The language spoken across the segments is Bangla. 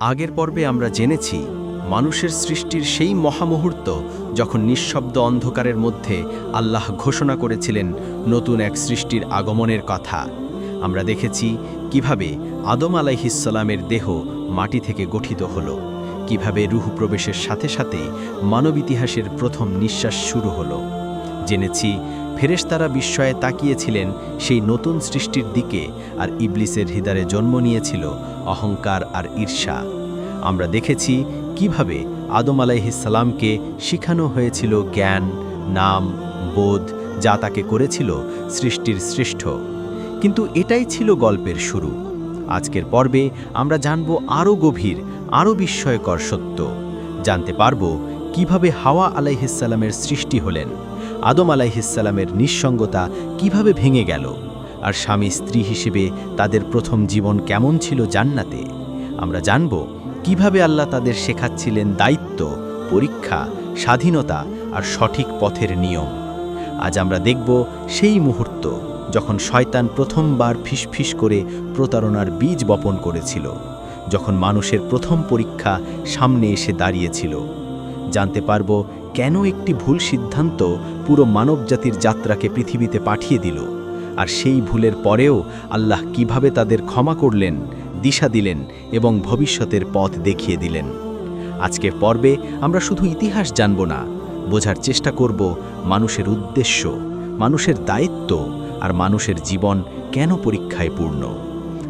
আগের পর্বে আমরা জেনেছি, মানুষের সৃষ্টির সেই মহামুহূর্ত যখন নিঃশব্দ অন্ধকারের মধ্যে আল্লাহ ঘোষণা করেছিলেন নতুন এক সৃষ্টির আগমনের কথা। আমরা দেখেছি কীভাবে আদম আলাইহিসালামের দেহ মাটি থেকে গঠিত হলো, কীভাবে রুহ প্রবেশের সাথে সাথে মানব ইতিহাসের প্রথম নিঃশ্বাস শুরু হলো। জেনেছি ফেরেশতারা বিস্ময়ে তাকিয়েছিলেন সেই নতুন সৃষ্টির দিকে আর ইবলিসের হৃদয়ে জন্ম নিয়েছিল অহংকার আর ঈর্ষা। আমরা দেখেছি কীভাবে আদম আলাইহিসালামকে শিখানো হয়েছিল জ্ঞান, নাম, বোধ যা তাকে করেছিল সৃষ্টির শ্রেষ্ঠ। কিন্তু এটাই ছিল গল্পের শুরু। আজকের পর্বে আমরা জানব আরও গভীর আরও বিস্ময়কর সত্য। জানতে পারব কীভাবে হাওয়া আলাইহিসালামের সৃষ্টি হলেন। আদম আলাইহিসালামের নিঃসঙ্গতা কীভাবে ভেঙে গেল? আর স্বামী স্ত্রী হিসেবে তাদের প্রথম জীবন কেমন ছিল জান্নাতে? আমরা জানব কীভাবে আল্লাহ তাদের শেখাচ্ছিলেন দায়িত্ব, পরীক্ষা, স্বাধীনতা আর সঠিক পথের নিয়ম। আজ আমরা দেখব সেই মুহূর্ত যখন শয়তান প্রথমবার ফিসফিস করে প্রতারণার বীজ বপন করেছিল, যখন মানুষের প্রথম পরীক্ষা সামনে এসে দাঁড়িয়েছিল। জানতে পারব কেন একটি ভুল সিদ্ধান্ত পুরো মানবজাতির যাত্রাকে পৃথিবীতে পাঠিয়ে দিল? আর সেই ভুলের পরেও আল্লাহ কীভাবে তাদের ক্ষমা করলেন, দিশা দিলেন এবং ভবিষ্যতের পথ দেখিয়ে দিলেন? আজকের পর্বে আমরা শুধু ইতিহাস জানব না, বোঝার চেষ্টা করব মানুষের উদ্দেশ্য, মানুষের দায়িত্ব আর মানুষের জীবন কেন পরীক্ষায় পূর্ণ।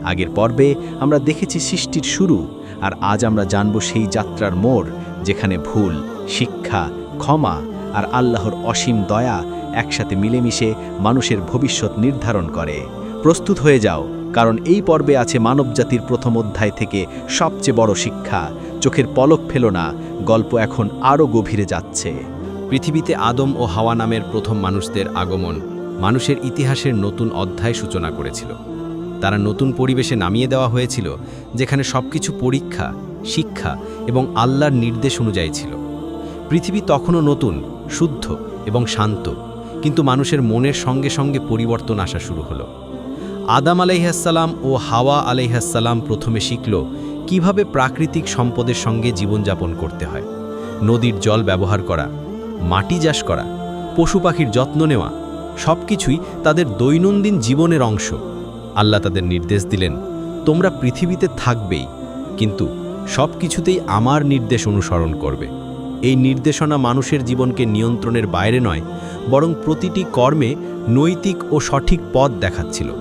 আগের পর্বে আমরা দেখেছি সৃষ্টির শুরু, আর আজ আমরা জানব সেই যাত্রার মোড় যেখানে ভুল, শিক্ষা ক্ষমা আর আল্লাহর অসীম দয়া একসাথে মিলেমিশে মানুষের ভবিষ্যৎ নির্ধারণ করে। প্রস্তুত হয়ে যাও, কারণ এই পর্বে আছে মানবজাতির প্রথম অধ্যায় থেকে সবচেয়ে বড় শিক্ষা। চোখের পলক ফেলো না, গল্প এখন আরও গভীরে যাচ্ছে। পৃথিবীতে আদম ও হাওয়া নামের প্রথম মানুষদের আগমন মানুষের ইতিহাসের নতুন অধ্যায় সূচনা করেছিল। তারা নতুন পরিবেশে নামিয়ে দেওয়া হয়েছিল, যেখানে সবকিছু পরীক্ষা, শিক্ষা এবং আল্লাহর নির্দেশ অনুযায়ী ছিল। পৃথিবী তখনও নতুন, শুদ্ধ এবং শান্ত, কিন্তু মানুষের মনের সঙ্গে সঙ্গে পরিবর্তন আসা শুরু হলো। আদাম আলাইহাসাল্লাম ও হাওয়া আলাইহাসাল্লাম প্রথমে শিখল কীভাবে প্রাকৃতিক সম্পদের সঙ্গে জীবনযাপন করতে হয়। নদীর জল ব্যবহার করা, মাটি চাষ করা, পশু পাখির যত্ন নেওয়া সব কিছুই তাদের দৈনন্দিন জীবনের অংশ। আল্লাহ তাদের নির্দেশ দিলেন, তোমরা পৃথিবীতে থাকবেই, কিন্তু সব কিছুতেই আমার নির্দেশ অনুসরণ করবে। এই নির্দেশনা মানুষের জীবনকে নিয়ন্ত্রণের বাইরে নয়, বরং প্রতিটি কর্মে নৈতিক ও সঠিক পথ দেখাচ্ছিল।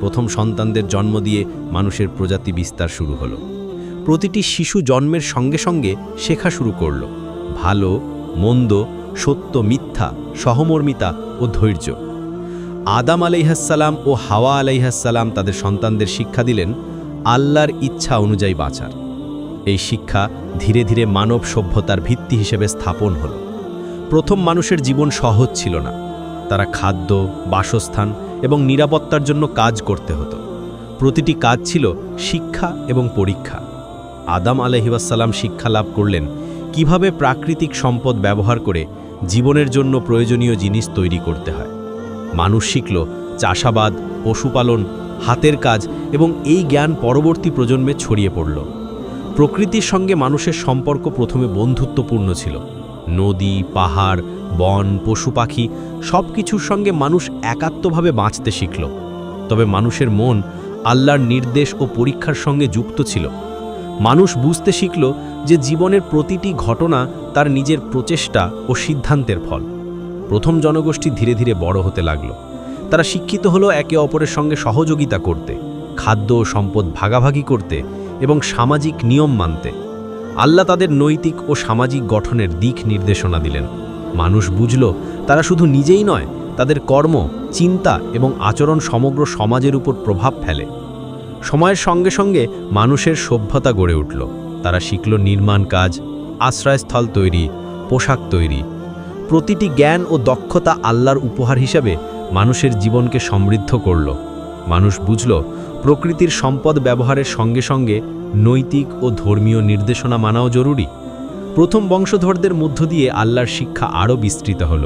প্রথম সন্তানদের জন্ম দিয়ে মানুষের প্রজাতি বিস্তার শুরু হলো। প্রতিটি শিশু জন্মের সঙ্গে সঙ্গে শেখা শুরু করল। ভালো, মন্দ, সত্য, মিথ্যা, সহমর্মিতা ও ধৈর্য। আদাম আলাইহাসাল্লাম ও হাওয়া আলাইহাসাল্লাম তাদের সন্তানদের শিক্ষা দিলেন, আল্লাহর ইচ্ছা অনুযায়ী বাঁচার। এই শিক্ষা ধীরে ধীরে মানব সভ্যতার ভিত্তি হিসেবে স্থাপন হল। প্রথম মানুষের জীবন সহজ ছিল না। তারা খাদ্য, বাসস্থান এবং নিরাপত্তার জন্য কাজ করতে হতো। প্রতিটি কাজ ছিল শিক্ষা এবং পরীক্ষা। আদাম আলহিবাসাল্লাম শিক্ষা লাভ করলেন কীভাবে প্রাকৃতিক সম্পদ ব্যবহার করে জীবনের জন্য প্রয়োজনীয় জিনিস তৈরি করতে হয়। মানুষ শিখল চাষাবাদ, পশুপালন, হাতের কাজ এবং এই জ্ঞান পরবর্তী প্রজন্মে ছড়িয়ে পড়ল। প্রকৃতির সঙ্গে মানুষের সম্পর্ক প্রথমে বন্ধুত্বপূর্ণ ছিল। নদী, পাহাড়, বন, পশু পাখি সব কিছুর সঙ্গে মানুষ একাত্মভাবে বাঁচতে শিখল। তবে মানুষের মন আল্লাহর নির্দেশ ও পরীক্ষার সঙ্গে যুক্ত ছিল। মানুষ বুঝতে শিখল যে জীবনের প্রতিটি ঘটনা তার নিজের প্রচেষ্টা ও সিদ্ধান্তের ফল। প্রথম জনগোষ্ঠী ধীরে ধীরে বড় হতে লাগল। তারা শিক্ষিত হলো একে অপরের সঙ্গে সহযোগিতা করতে, খাদ্য ও সম্পদ ভাগাভাগি করতে এবং সামাজিক নিয়ম মানতে। আল্লাহ তাদের নৈতিক ও সামাজিক গঠনের দিক নির্দেশনা দিলেন। মানুষ বুঝল, তারা শুধু নিজেই নয়, তাদের কর্ম, চিন্তা এবং আচরণ সমগ্র সমাজের উপর প্রভাব ফেলে। সময়ের সঙ্গে সঙ্গে মানুষের সভ্যতা গড়ে উঠল। তারা শিখল নির্মাণ কাজ, আশ্রয়স্থল তৈরি, পোশাক তৈরি। প্রতিটি জ্ঞান ও দক্ষতা আল্লাহর উপহার হিসাবে মানুষের জীবনকে সমৃদ্ধ করল। মানুষ বুঝল, প্রকৃতির সম্পদ ব্যবহারের সঙ্গে সঙ্গে নৈতিক ও ধর্মীয় নির্দেশনা মানাও জরুরি। প্রথম বংশধরদের মধ্য দিয়ে আল্লাহর শিক্ষা আরও বিস্তৃত হল।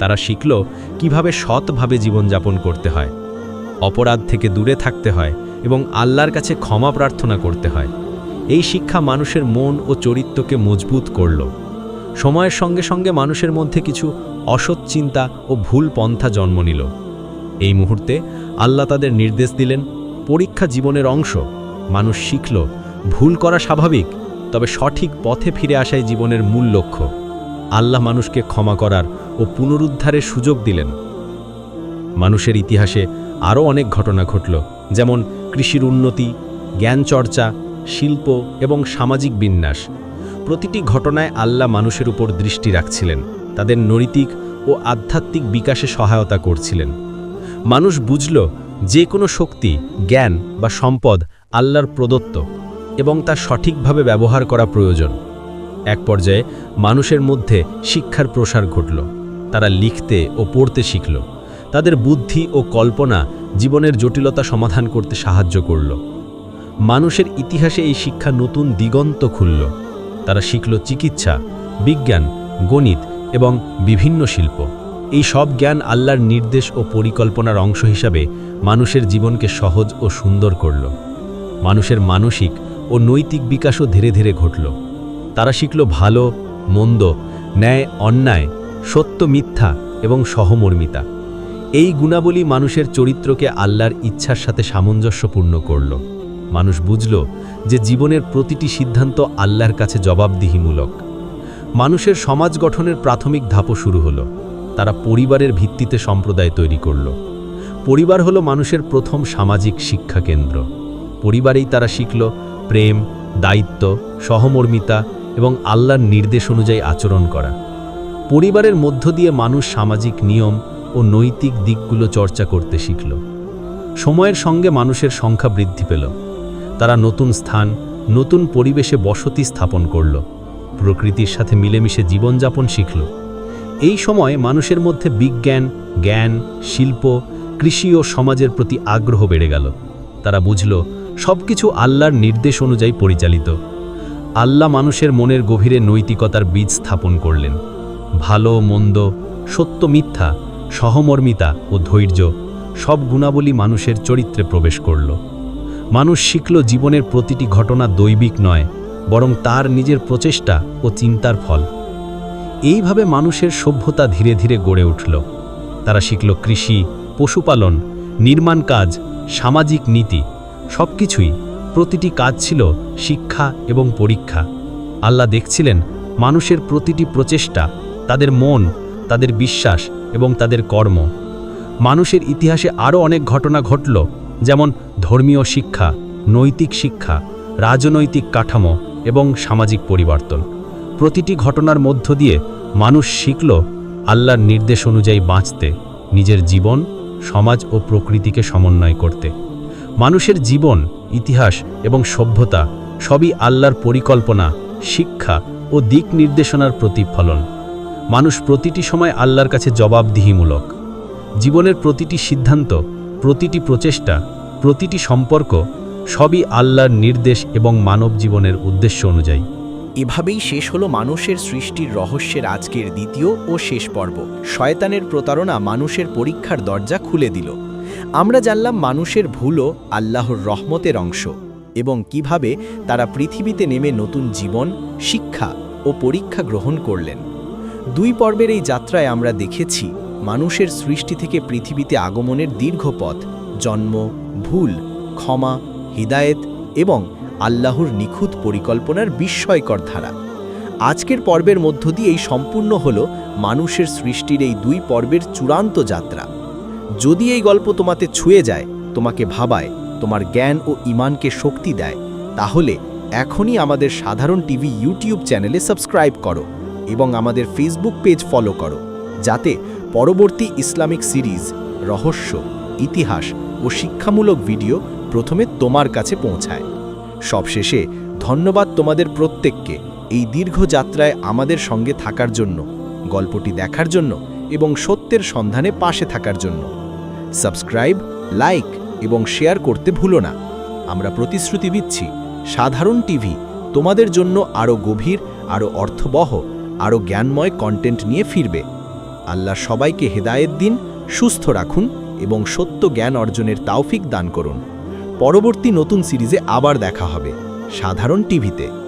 তারা শিখল কীভাবে সৎভাবে জীবনযাপন করতে হয়, অপরাধ থেকে দূরে থাকতে হয় এবং আল্লাহর কাছে ক্ষমা প্রার্থনা করতে হয়। এই শিক্ষা মানুষের মন ও চরিত্রকে মজবুত করল। সময়ের সঙ্গে সঙ্গে মানুষের মধ্যে কিছু অসৎ চিন্তা ও ভুল পন্থা জন্ম নিল। এই মুহূর্তে আল্লাহ তাদের নির্দেশ দিলেন, পরীক্ষা জীবনের অংশ। মানুষ শিখল, ভুল করা স্বাভাবিক, তবে সঠিক পথে ফিরে আসাই জীবনের মূল লক্ষ্য। আল্লাহ মানুষকে ক্ষমা করার ও পুনরুদ্ধারের সুযোগ দিলেন। মানুষের ইতিহাসে আরও অনেক ঘটনা ঘটল, যেমন কৃষির উন্নতি, জ্ঞান চর্চা, শিল্প এবং সামাজিক বিন্যাস। প্রতিটি ঘটনায় আল্লাহ মানুষের উপর দৃষ্টি রাখছিলেন, তাদের নৈতিক ও আধ্যাত্মিক বিকাশে সহায়তা করছিলেন। মানুষ বুঝল যে কোনো শক্তি, জ্ঞান বা সম্পদ আল্লাহর প্রদত্ত এবং তা সঠিকভাবে ব্যবহার করা প্রয়োজন। এক পর্যায়ে মানুষের মধ্যে শিক্ষার প্রসার ঘটল। তারা লিখতে ও পড়তে শিখল। তাদের বুদ্ধি ও কল্পনা জীবনের জটিলতা সমাধান করতে সাহায্য করল। মানুষের ইতিহাসে এই শিক্ষা নতুন দিগন্ত খুলল। তারা শিখল চিকিৎসা, বিজ্ঞান, গণিত এবং বিভিন্ন শিল্প। এই সব জ্ঞান আল্লাহর নির্দেশ ও পরিকল্পনার অংশ হিসাবে মানুষের জীবনকে সহজ ও সুন্দর করল। মানুষের মানসিক ও নৈতিক বিকাশও ধীরে ধীরে ঘটল। তারা শিখল ভালো, মন্দ, ন্যায়, অন্যায়, সত্য, মিথ্যা এবং সহমর্মিতা। এই গুণাবলী মানুষের চরিত্রকে আল্লাহর ইচ্ছার সাথে সামঞ্জস্যপূর্ণ করল। মানুষ বুঝল যে জীবনের প্রতিটি সিদ্ধান্ত আল্লাহর কাছে জবাবদিহিমূলক। মানুষের সমাজ গঠনের প্রাথমিক ধাপও শুরু হলো। তারা পরিবারের ভিত্তিতে সম্প্রদায় তৈরি করল। পরিবার হলো মানুষের প্রথম সামাজিক শিক্ষা কেন্দ্র। পরিবারেই তারা শিখল প্রেম, দায়িত্ব, সহমর্মিতা এবং আল্লাহর নির্দেশ অনুযায়ী আচরণ করা। পরিবারের মধ্য দিয়ে মানুষ সামাজিক নিয়ম ও নৈতিক দিকগুলো চর্চা করতে শিখল। সময়ের সঙ্গে মানুষের সংখ্যা বৃদ্ধি পেল। তারা নতুন স্থান, নতুন পরিবেশে বসতি স্থাপন করল। প্রকৃতির সাথে মিলেমিশে জীবনযাপন শিখল। এই সময় মানুষের মধ্যে বিজ্ঞান, জ্ঞান, শিল্প, কৃষি ও সমাজের প্রতি আগ্রহ বেড়ে গেল। তারা বুঝল, সবকিছু আল্লাহর নির্দেশ অনুযায়ী পরিচালিত। আল্লাহ মানুষের মনের গভীরে নৈতিকতার বীজ স্থাপন করলেন। ভালো, মন্দ, সত্য, মিথ্যা, সহমর্মিতা ও ধৈর্য সব গুণাবলী মানুষের চরিত্রে প্রবেশ করল। মানুষ শিখল জীবনের প্রতিটি ঘটনা দৈবিক নয়, বরং তার নিজের প্রচেষ্টা ও চিন্তার ফল। এইভাবে মানুষের সভ্যতা ধীরে ধীরে গড়ে উঠল। তারা শিখল কৃষি, পশুপালন, নির্মাণ কাজ, সামাজিক নীতি সব কিছুই প্রতিটি কাজ ছিল শিক্ষা এবং পরীক্ষা। আল্লাহ দেখছিলেন মানুষের প্রতিটি প্রচেষ্টা, তাদের মন, তাদের বিশ্বাস এবং তাদের কর্ম। মানুষের ইতিহাসে আরও অনেক ঘটনা ঘটল, যেমন ধর্মীয় শিক্ষা, নৈতিক শিক্ষা, রাজনৈতিক কাঠামো এবং সামাজিক পরিবর্তন। প্রতিটি ঘটনার মধ্য দিয়ে মানুষ শিখল আল্লাহর নির্দেশ অনুযায়ী বাঁচতে, নিজের জীবন, সমাজ ও প্রকৃতিকে সমন্বয় করতে। মানুষের জীবন, ইতিহাস এবং সভ্যতা সবই আল্লাহর পরিকল্পনা, শিক্ষা ও দিক নির্দেশনার প্রতিফলন। মানুষ প্রতিটি সময় আল্লাহর কাছে জবাবদিহিমূলক। জীবনের প্রতিটি সিদ্ধান্ত, প্রতিটি প্রচেষ্টা, প্রতিটি সম্পর্ক সবই আল্লাহর নির্দেশ এবং মানব জীবনের উদ্দেশ্য অনুযায়ী। এভাবেই শেষ হলো মানুষের সৃষ্টির রহস্যের আজকের দ্বিতীয় ও শেষ পর্ব। শয়তানের প্রতারণা মানুষের পরীক্ষার দরজা খুলে দিল। আমরা জানলাম মানুষের ভুলও আল্লাহর রহমতের অংশ এবং কীভাবে তারা পৃথিবীতে নেমে নতুন জীবন, শিক্ষা ও পরীক্ষা গ্রহণ করলেন। দুই পর্বের এই যাত্রায় আমরা দেখেছি মানুষের সৃষ্টি থেকে পৃথিবীতে আগমনের দীর্ঘ পথ, জন্ম, ভুল, ক্ষমা, হিদায়েত এবং আল্লাহর নিখুঁত পরিকল্পনার বিস্ময়কর ধারা। আজকের পর্বের মধ্য দিয়ে এই সম্পূর্ণ হল মানুষের সৃষ্টির এই দুই পর্বের চূড়ান্ত যাত্রা। যদি এই গল্প তোমাতে ছুঁয়ে যায়, তোমাকে ভাবায়, তোমার জ্ঞান ও ইমানকে শক্তি দেয়, তাহলে এখনই আমাদের সাধারণ টিভি ইউটিউব চ্যানেলে সাবস্ক্রাইব করো এবং আমাদের ফেসবুক পেজ ফলো করো, যাতে পরবর্তী ইসলামিক সিরিজ, রহস্য, ইতিহাস ও শিক্ষামূলক ভিডিও প্রথমে তোমার কাছে পৌঁছায়। সবশেষে ধন্যবাদ তোমাদের প্রত্যেককে এই দীর্ঘ যাত্রায় আমাদের সঙ্গে থাকার জন্য, গল্পটি দেখার জন্য এবং সত্যের সন্ধানে পাশে থাকার জন্য। সাবস্ক্রাইব, লাইক এবং শেয়ার করতে ভুলো না। আমরা প্রতিশ্রুতি দিচ্ছি, সাধারণ টিভি তোমাদের জন্য আরও গভীর, আরও অর্থবহ, আরও জ্ঞানময় কন্টেন্ট নিয়ে ফিরবে। আল্লাহ সবাইকে হেদায়েত দিন, সুস্থ রাখুন এবং সত্য জ্ঞান অর্জনের তাওফিক দান করুন। পরবর্তী নতুন সিরিজে আবার দেখা হবে সাধারণ টিভিতে।